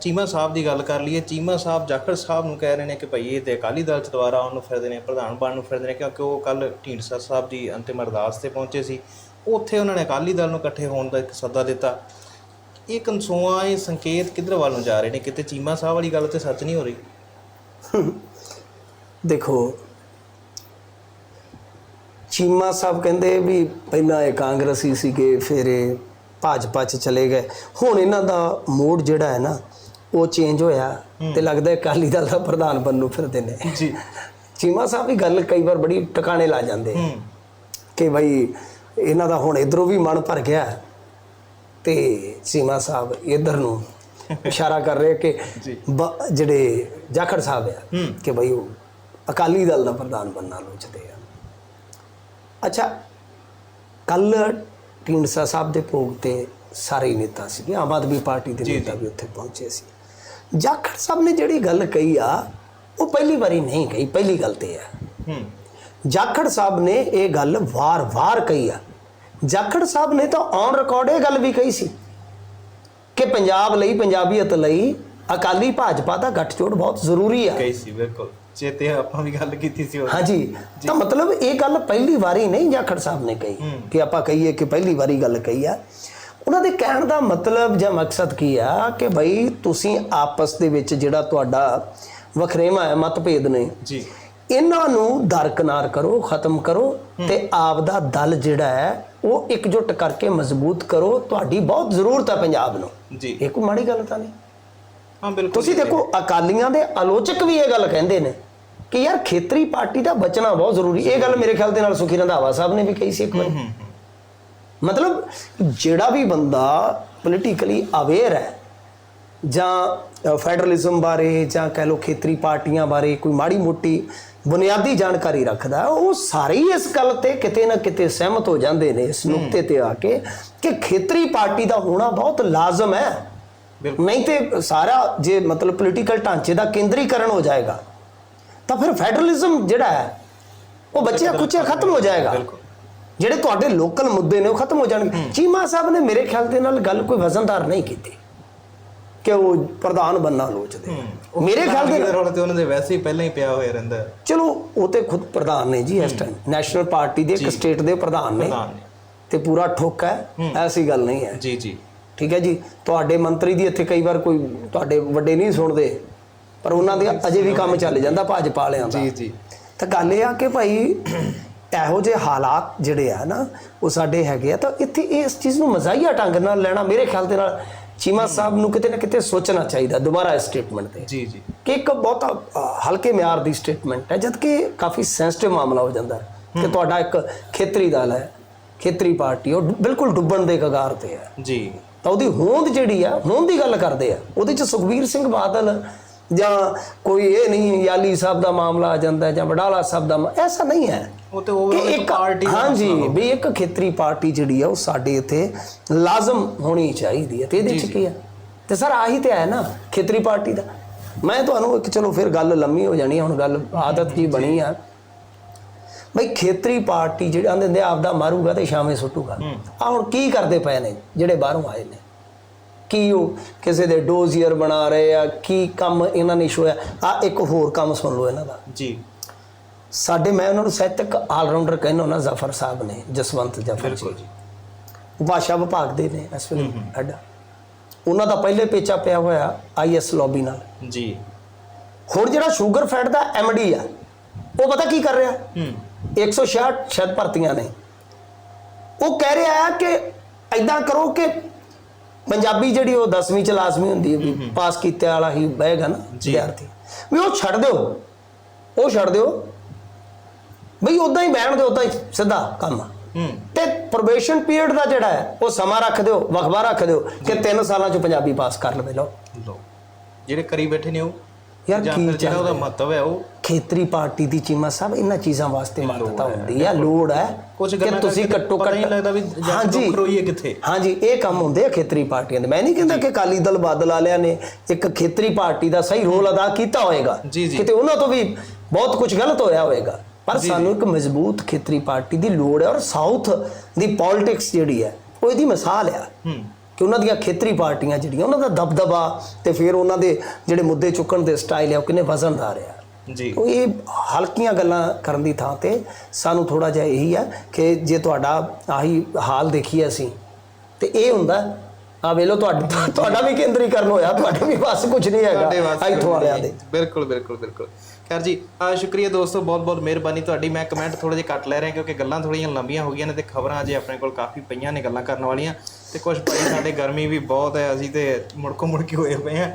ਚੀਮਾ ਸਾਹਿਬ ਦੀ ਗੱਲ ਕਰ ਲਈਏ, ਚੀਮਾ ਸਾਹਿਬ ਜਾਖੜ ਸਾਹਿਬ ਨੂੰ ਕਹਿ ਰਹੇ ਨੇ ਕਿ ਭਈ ਇਹ ਤੇ ਅਕਾਲੀ ਦਲ ਚ ਦੁਬਾਰਾ ਆਉਣ ਨੂੰ ਫਿਰਦੇ ਨੇ, ਪ੍ਰਧਾਨ ਬਣਨ ਨੂੰ ਫਿਰਦੇ ਨੇ, ਕਿਉਂਕਿ ਉਹ ਕੱਲ ਢੀਂਡਸਾ ਸਾਹਿਬ ਦੀ ਅੰਤਿਮ ਅਰਦਾਸ ਤੇ ਪਹੁੰਚੇ ਸੀ। ਉੱਥੇ ਉਹਨਾਂ ਨੇ ਅਕਾਲੀ ਦਲ ਨੂੰ ਇਕੱਠੇ ਹੋਣ ਦਾ ਇੱਕ ਸੱਦਾ ਦਿੱਤਾ। ਇਹ ਕਨਸੂਆਂ, ਇਹ ਸੰਕੇਤ ਕਿੱਧਰ ਵੱਲ ਨੂੰ ਜਾ ਰਹੇ ਨੇ? ਕਿਤੇ ਚੀਮਾ ਸਾਹਿਬ ਵਾਲੀ ਗੱਲ ਤੇ ਸੱਚ ਨਹੀਂ ਹੋ ਰਹੀ? ਦੇਖੋ, ਚੀਮਾ ਸਾਹਿਬ ਕਹਿੰਦੇ ਵੀ ਪਹਿਲਾਂ ਇਹ ਕਾਂਗਰਸੀ ਸੀਗੇ, ਫਿਰ ਇਹ ਭਾਜਪਾ ਚ ਚਲੇ ਗਏ। ਹੁਣ ਇਹਨਾਂ ਦਾ ਮੂਡ ਜਿਹੜਾ ਹੈ ਨਾ ਉਹ ਚੇਂਜ ਹੋਇਆ ਤੇ ਲੱਗਦਾ ਅਕਾਲੀ ਦਲ ਦਾ ਪ੍ਰਧਾਨ ਬਣਨ ਫਿਰਦੇ ਨੇ। ਜੀ। ਚੀਮਾ ਸਾਹਿਬ ਵੀ ਗੱਲ ਕਈ ਵਾਰ ਬੜੀ ਟਿਕਾਣੇ ਲਾ ਜਾਂਦੇ ਕਿ ਭਾਈ ਇਹਨਾਂ ਦਾ ਹੁਣ ਇਧਰੋਂ ਵੀ ਮਨ ਭਰ ਗਿਆ ਤੇ ਸੀਮਾ ਸਾਹਿਬ ਇਧਰ ਨੂੰ ਇਸ਼ਾਰਾ ਕਰ ਰਹੇ ਕਿ ਜਿਹੜੇ ਜਾਖੜ ਸਾਹਿਬ ਆ। ਕਿ ਭਾਈ ਉਹ ਅਕਾਲੀ ਦਲ ਦਾ ਪ੍ਰਧਾਨ ਬਣਨਾ ਲੋਚਦੇ ਆ। ਅੱਛਾ ਕੱਲ ਢੀਂਡਸਾ ਸਾਹਿਬ ਦੇ ਭੋਗ ਤੇ ਸਾਰੇ ਨੇਤਾ ਸੀਗੇ। ਆਮ ਆਦਮੀ ਪਾਰਟੀ ਦੇ ਨੇਤਾ ਵੀ ਉੱਥੇ ਪਹੁੰਚੇ ਸੀ। ਜਾਖੜ ਸਾਹਿਬ ਨੇ ਜਿਹੜੀ ਗੱਲ ਕਹੀ ਆ ਉਹ ਪਹਿਲੀ ਵਾਰੀ ਨਹੀਂ ਕਹੀ ਪਹਿਲੀ ਗੱਲ ਤੇ ਆ ਹੂੰ। ਜਾਖੜ ਸਾਹਿਬ ਨੇ ਇਹ ਗੱਲ ਵਾਰ-ਵਾਰ ਕਹੀ ਆ। ਜਾਖੜ ਸਾਹਿਬ ਨੇ ਤਾਂ ਔਨ ਰਿਕਾਰਡ ਇਹ ਗੱਲ ਵੀ ਕਹੀ ਸੀ ਕਿ ਪੰਜਾਬ ਲਈ ਪੰਜਾਬੀਅਤ ਲਈ ਅਕਾਲੀ ਭਾਜਪਾ ਦਾ ਗੱਠਜੋੜ ਬਹੁਤ ਜ਼ਰੂਰੀ ਆ। ਕਹੀ ਸੀ ਬਿਲਕੁਲ। ਚੇਤੇ ਆਪਾਂ ਵੀ ਗੱਲ ਕੀਤੀ ਸੀ ਉਦੋਂ। ਹਾਂਜੀ ਤਾਂ ਮਤਲਬ ਇਹ ਗੱਲ ਪਹਿਲੀ ਵਾਰੀ ਨਹੀਂ ਜਾਖੜ ਸਾਹਿਬ ਨੇ ਕਹੀ ਕਿ ਆਪਾਂ ਕਹੀਏ ਕਿ ਪਹਿਲੀ ਵਾਰੀ ਗੱਲ ਕਹੀ ਆ। ਉਹਨਾਂ ਦੇ ਕਹਿਣ ਦਾ ਮਤਲਬ ਜਾਂ ਮਕਸਦ ਕੀ ਆ ਕਿ ਭਈ ਤੁਸੀਂ ਆਪਸ ਦੇ ਵਿੱਚ ਜਿਹੜਾ ਤੁਹਾਡਾ ਵਖਰੇਵਾ ਹੈ ਮਤਭੇਦ ਨੇ ਜੀ। ਇਹਨਾਂ ਨੂੰ ਦਰਕਨਾਰ ਕਰੋ ਖਤਮ ਕਰੋ ਤੇ ਆਪ ਦਾ ਦਲ ਜਿਹੜਾ ਹੈ ਉਹ ਇਕਜੁੱਟ ਕਰਕੇ ਮਜ਼ਬੂਤ ਕਰੋ। ਤੁਹਾਡੀ ਬਹੁਤ ਜ਼ਰੂਰਤ ਹੈ ਪੰਜਾਬ ਨੂੰ। ਜੀ। ਇਹ ਕੋਈ ਮਾੜੀ ਗੱਲ ਤਾਂ ਨਹੀਂ? ਤੁਸੀਂ ਦੇਖੋ ਅਕਾਲੀਆਂ ਦੇ ਆਲੋਚਕ ਵੀ ਇਹ ਗੱਲ ਕਹਿੰਦੇ ਨੇ ਕਿ ਯਾਰ ਖੇਤਰੀ ਪਾਰਟੀ ਦਾ ਬਚਣਾ ਬਹੁਤ ਜ਼ਰੂਰੀ। ਇਹ ਗੱਲ ਮੇਰੇ ਖਿਆਲ ਦੇ ਨਾਲ ਸੁਖੀ ਰੰਧਾਵਾ ਸਾਹਿਬ ਨੇ ਵੀ ਕਹੀ ਸੀ ਇੱਕ ਵਾਰੀ। ਮਤਲਬ ਜਿਹੜਾ ਵੀ ਬੰਦਾ ਪੋਲੀਟੀਕਲੀ ਅਵੇਅਰ ਹੈ ਜਾਂ ਫੈਡਰਲਿਜ਼ਮ ਬਾਰੇ ਜਾਂ ਕਹਿ ਲਓ ਖੇਤਰੀ ਪਾਰਟੀਆਂ ਬਾਰੇ ਕੋਈ ਮਾੜੀ ਮੋਟੀ ਬੁਨਿਆਦੀ ਜਾਣਕਾਰੀ ਰੱਖਦਾ ਉਹ ਸਾਰੇ ਹੀ ਇਸ ਗੱਲ ਤੇ ਕਿਤੇ ਨਾ ਕਿਤੇ ਸਹਿਮਤ ਹੋ ਜਾਂਦੇ ਨੇ ਇਸ ਨੁਕਤੇ ਤੇ ਆ ਕੇ ਕਿ ਖੇਤਰੀ ਪਾਰਟੀ ਦਾ ਹੋਣਾ ਬਹੁਤ ਲਾਜ਼ਮ ਹੈ। ਬਿਲਕੁਲ ਨਹੀਂ ਤੇ ਸਾਰਾ ਜੇ ਮਤਲਬ ਪੋਲੀਟੀਕਲ ਢਾਂਚੇ ਦਾ ਕੇਂਦਰੀਕਰਨ ਹੋ ਜਾਏਗਾ ਤਾਂ ਫਿਰ ਫੈਡਰਲਿਜ਼ਮ ਜਿਹੜਾ ਹੈ ਉਹ ਬੱਚਿਆ ਕੁਚਿਆ ਖਤਮ ਹੋ ਜਾਏਗਾ। ਜਿਹੜੇ ਤੁਹਾਡੇ ਲੋਕਲ ਮੁੱਦੇ ਨੇ ਉਹ ਖਤਮ ਹੋ ਜਾਣਗੇ। ਚੀਮਾ ਸਾਹਿਬ ਨੇ ਮੇਰੇ ਖਿਆਲ ਦੇ ਨਾਲ ਗੱਲ ਕੋਈ ਵਜ਼ਨਦਾਰ ਨਹੀਂ ਕੀਤੀ ਕਿ ਉਹ ਪ੍ਰਧਾਨ ਬੰਨਾ ਲੋਚਦੇ। ਮੇਰੇ ਖਿਆਲ ਦੇ ਰੋਲ ਤੇ ਉਹਨਾਂ ਦੇ ਵੈਸੇ ਹੀ ਪਹਿਲਾਂ ਹੀ ਪਿਆ ਹੋਇਆ ਰਹਿੰਦਾ। ਚਲੋ ਉਹ ਤੇ ਖੁਦ ਪ੍ਰਧਾਨ ਨੇ ਜੀ ਇਸ ਟਾਈਮ ਨੈਸ਼ਨਲ ਪਾਰਟੀ ਦੇ ਇੱਕ ਸਟੇਟ ਦੇ ਪ੍ਰਧਾਨ ਨੇ। ਪ੍ਰਧਾਨ ਨੇ। ਤੇ ਪੂਰਾ ਠੋਕ ਹੈ। ਐਸੀ ਗੱਲ ਨਹੀਂ ਹੈ। ਜੀ ਜੀ। ਠੀਕ ਹੈ ਜੀ? ਤੁਹਾਡੇ ਮੰਤਰੀ ਦੀ ਇੱਥੇ ਕਈ ਵਾਰ ਕੋਈ ਤੁਹਾਡੇ ਵੱਡੇ ਨਹੀਂ ਸੁਣਦੇ ਪਰ ਉਹਨਾਂ ਦੇ ਅਜੇ ਵੀ ਕੰਮ ਚੱਲ ਜਾਂਦਾ ਭਾਜਪਾ ਵਾਲਿਆਂ ਦਾ। ਜੀ ਜੀ। ਤਾਂ ਗੱਲ ਇਹ ਆ ਕਿ ਭਾਈ ਇਹੋ ਜਿਹੇ ਹਾਲਾਤ ਜਿਹੜੇ ਆ ਨਾ ਉਹ ਸਾਡੇ ਹੈਗੇ ਆ ਤਾਂ ਇੱਥੇ ਇਸ ਚੀਜ਼ ਨੂੰ ਮਜ਼ਾਈਆ ਢੰਗ ਨਾਲ ਲੈਣਾ ਮੇਰੇ ਖਿਆਲ ਦੇ ਨਾਲ ਚੀਮਾ ਸਾਹਿਬ ਨੂੰ ਕਿਤੇ ਨਾ ਕਿਤੇ ਸੋਚਣਾ ਚਾਹੀਦਾ ਦੁਬਾਰਾ ਇਸ ਸਟੇਟਮੈਂਟ ਤੇ। ਜੀ ਜੀ। ਕਿ ਇੱਕ ਬਹੁਤਾ ਹਲਕੇ ਮਿਆਰ ਦੀ ਸਟੇਟਮੈਂਟ ਹੈ ਜਦ ਕਿ ਕਾਫੀ ਸੈਂਸਿਟਿਵ ਮਾਮਲਾ ਹੋ ਜਾਂਦਾ ਹੈ ਕਿ ਤੁਹਾਡਾ ਇੱਕ ਖੇਤਰੀ ਦਲ ਹੈ ਖੇਤਰੀ ਪਾਰਟੀ ਉਹ ਬਿਲਕੁਲ ਡੁੱਬਣ ਦੇ ਕਗਾਰ ਤੇ ਹੈ। ਜੀ। ਤਾਂ ਉਹਦੀ ਹੋਂਦ ਜਿਹੜੀ ਆ ਹੋਂਦ ਦੀ ਗੱਲ ਕਰਦੇ ਆ। ਉਹਦੇ ਚ ਸੁਖਬੀਰ ਸਿੰਘ ਬਾਦਲ ਜਾਂ ਕੋਈ ਇਹ ਨਹੀਂ ਯਾਲੀ ਸਾਹਿਬ ਦਾ ਮਾਮਲਾ ਆ ਜਾਂਦਾ ਜਾਂ ਵਡਾਲਾ ਸਾਹਿਬ ਦਾ ਐਸਾ ਨਹੀਂ ਹੈ ਉਹ ਤੇ ਉਹ ਇੱਕ ਪਾਰਟੀ ਹਾਂਜੀ ਵੀ ਇੱਕ ਖੇਤਰੀ ਪਾਰਟੀ ਜਿਹੜੀ ਆ ਉਹ ਸਾਡੇ ਇੱਥੇ ਲਾਜ਼ਮ ਹੋਣੀ ਚਾਹੀਦੀ ਹੈ ਤੇ ਇਹਦੇ ਚ ਕੀ ਹੈ ਤੇ ਸਰ ਆਹੀ ਤੇ ਹੈ ਨਾ ਖੇਤਰੀ ਪਾਰਟੀ ਦਾ। ਮੈਂ ਤੁਹਾਨੂੰ ਇੱਕ ਚਲੋ ਫਿਰ ਗੱਲ ਲੰਮੀ ਹੋ ਜਾਣੀ ਹੁਣ ਗੱਲ ਆਦਤ ਜੀ ਬਣੀ ਆ। ਬਈ ਖੇਤਰੀ ਪਾਰਟੀ ਜਿਹੜੇ ਆਂਦੇ ਹੁੰਦੇ ਆ, ਆਪਦਾ ਮਾਰੂਗਾ ਤੇ ਸ਼ਾਮੇ ਸੁੱਟੂਗਾ। ਆ ਹੁਣ ਕੀ ਕਰਦੇ ਪਏ ਨੇ ਜਿਹੜੇ ਬਾਹਰੋਂ ਆਏ ਨੇ? ਕੀ ਉਹ ਕਿਸੇ ਦੇ ਡੋਜ਼ੀਅਰ ਬਣਾ ਰਹੇ ਆ ਕੀ ਕੰਮ ਇਹਨਾਂ ਨੇ ਸ਼ੋਇਆ ਆ ਇੱਕ ਹੋਰ ਕੰਮ ਸੁਣ ਲਓ ਇਹਨਾਂ ਦਾ। ਜੀ। ਸਾਡੇ ਮੈਂ ਉਹਨਾਂ ਨੂੰ ਸਾਹਿਤਕ ਆਲਰਾਊਂਡਰ ਕਹਿੰਦਾ ਨਾ ਜ਼ਫਰ ਸਾਹਿਬ ਨੇ ਜਸਵੰਤ ਜ਼ਫਰ ਜੀ। ਬਿਲਕੁਲ ਜੀ। ਭਾਸ਼ਾ ਵਿਭਾਗ ਦੇ ਨੇ ਇਸ ਵੇਲੇ ਹੈਡ ਉਹਨਾਂ ਦਾ ਪਹਿਲੇ ਪੇਚਾ ਪਿਆ ਹੋਇਆ ਆਈਐਸ ਲੌਬੀ ਨਾਲ। ਜੀ। ਹੁਣ ਜਿਹੜਾ ਸ਼ੂਗਰ ਫੈਟ ਦਾ ਐਮਡੀ ਆ ਉਹ ਪਤਾ ਕੀ ਕਰ ਰਿਹਾ? ਹੂੰ। 166 ਸ਼ਾਇਦ ਭਰਤੀਆਂ ਨੇ। ਉਹ ਕਹਿ ਰਿਹਾ ਹੈ ਕਿ ਐਦਾਂ ਕਰੋ ਕਿ ਪੰਜਾਬੀ ਜਿਹੜੀ ਉਹ 10ਵੀਂ ਚ ਲਾਜ਼ਮੀ ਹੁੰਦੀ ਹੈ ਵੀ ਪਾਸ ਕੀਤੇ ਵਾਲਾ ਹੀ ਬਹੇਗਾ ਨਾ ਵਿਦਿਆਰਥੀ। ਵੀ ਉਹ ਛੱਡ ਦਿਓ। ਉਹ ਛੱਡ ਦਿਓ। ਬਈ ਉਦਾਂ ਹੀ ਬਹਿਣ ਦਿਓ ਉਦਾਂ ਹੀ ਸਿੱਧਾ ਕੰਮ। ਹੂੰ। ਤੇ ਪ੍ਰੋਬੇਸ਼ਨ ਪੀਰੀਅਡ ਦਾ ਜਿਹੜਾ ਹੈ ਉਹ ਸਮਾਂ ਰੱਖ ਦਿਓ ਵਕਫਾ ਰੱਖ ਦਿਓ ਕਿ 3 ਸਾਲਾਂ ਚ ਪੰਜਾਬੀ ਪਾਸ ਕਰ ਲਵੇ। ਲਓ। ਲੋ ਜਿਹੜੇ ਕਰੀ ਬੈਠੇ ਨੇ ਉਹ। ਯਾਰ ਜਾਂ ਕੀ ਫਿਰ ਜਿਹੜਾ ਚੱਲ ਉਹਦਾ ਮਹੱਤਵ ਹੈ ਉਹ ਖੇਤਰੀ ਪਾਰਟੀ ਦੀ ਚੀਮਾ ਸਾਹਿਬ ਇਹਨਾਂ ਚੀਜ਼ਾਂ ਵਾਸਤੇ ਮਹੱਤਤਾ ਹੁੰਦੀ ਹੈ ਲੋੜ ਹੈ ਕੁਝ ਕਿ ਗੱਲਾਂ ਤੁਸੀਂ ਕਰਕੇ ਘੱਟੋ ਪਤਾ ਘੱਟ ਨਹੀਂ ਲੱਗਦਾ ਵੀ ਜਾਂ ਹਾਂਜੀ। ਦੁੱਖ ਰੋਈਏ ਕਿੱਥੇ। ਹਾਂਜੀ ਇਹ ਕੰਮ ਹੁੰਦੇ ਆ ਖੇਤਰੀ ਪਾਰਟੀਆਂ ਦੇ। ਮੈਂ ਨਹੀਂ ਕਹਿੰਦਾ ਕਿ ਅਕਾਲੀ ਦਲ ਬਾਦਲ ਵਾਲਿਆਂ ਨੇ ਇੱਕ ਖੇਤਰੀ ਪਾਰਟੀ ਦਾ ਸਹੀ ਰੋਲ ਅਦਾ ਕੀਤਾ ਹੋਏਗਾ। ਜੀ, ਜੀ। ਕਿਤੇ ਉਹਨਾਂ ਤੋਂ ਵੀ ਬਹੁਤ ਕੁਝ ਗਲਤ ਹੋਇਆ ਹੋਏਗਾ। ਪਰ ਸਾਨੂੰ ਇੱਕ ਮਜ਼ਬੂਤ ਖੇਤਰੀ ਪਾਰਟੀ ਦੀ ਲੋੜ ਹੈ ਔਰ ਸਾਊਥ ਦੀ ਪੋਲਿਟਿਕਸ ਜਿਹੜੀ ਹੈ ਉਹ ਇਹਦੀ ਮਿਸਾਲ ਆ ਹੂੰ। ਕਿ ਉਹਨਾਂ ਦੀਆਂ ਖੇਤਰੀ ਪਾਰਟੀਆਂ ਜਿਹੜੀਆਂ ਉਹਨਾਂ ਦਾ ਦਬਦਬਾ ਤੇ ਫਿਰ ਉਹਨਾਂ ਦੇ ਜਿਹੜੇ ਮੁੱਦੇ ਚੁੱਕਣ ਦੇ ਸਟਾਈਲ ਹੈ ਉਹ ਕਿੰਨੇ ਵਜ਼ਨਦਾਰ ਆ। ਜੀ। ਉਹ ਇਹ ਹਲਕੀਆਂ ਗੱਲਾਂ ਕਰਨ ਦੀ ਥਾਂ ਤੇ ਸਾਨੂੰ ਥੋੜਾ ਜਿਹਾ ਇਹੀ ਹੈ ਕਿ ਜੇ ਤੁਹਾਡਾ ਆਹੀ ਹਾਲ ਦੇਖੀਏ ਅਸੀਂ ਤੇ ਇਹ ਹੁੰਦਾ ਆ ਵੇਲੋ ਤੁਹਾਡਾ ਤੁਹਾਡਾ ਵੀ ਕੇਂਦਰੀਕਰਨ ਹੋਇਆ ਤੁਹਾਡੇ ਵੀ ਬਸ ਕੁਝ ਨਹੀਂ ਹੈਗਾ ਇੱਥੋਂ ਵਾਲਿਆਂ ਦੇ। ਬਿਲਕੁਲ ਬਿਲਕੁਲ ਬਿਲਕੁਲ। ਖੈਰ ਜੀ ਆ ਸ਼ੁਕਰੀਆ ਦੋਸਤੋ ਬਹੁਤ ਬਹੁਤ ਮਿਹਰਬਾਨੀ ਤੁਹਾਡੀ। ਮੈਂ ਕਮੈਂਟ ਥੋੜੇ ਜਿਹਾ ਕੱਟ ਲੈ ਰਿਹਾ ਕਿਉਂਕਿ ਗੱਲਾਂ ਥੋੜੀਆਂ ਲੰਬੀਆਂ ਹੋ ਗਈਆਂ ਨੇ ਤੇ ਖਬਰਾਂ ਅਜੇ ਆਪਣੇ ਕੋਲ ਕਾਫੀ ਪਈਆਂ ਨੇ ਗੱਲਾਂ ਕਰਨ ਵਾਲੀਆਂ। ਤੇ ਕੁਝ ਭਾਈ, ਸਾਡੇ ਗਰਮੀ ਵੀ ਬਹੁਤ ਹੈ, ਅਸੀਂ ਤੇ ਮੁੜਕੋ ਮੁੜਕੀ ਹੋਏ ਪਏ ਆ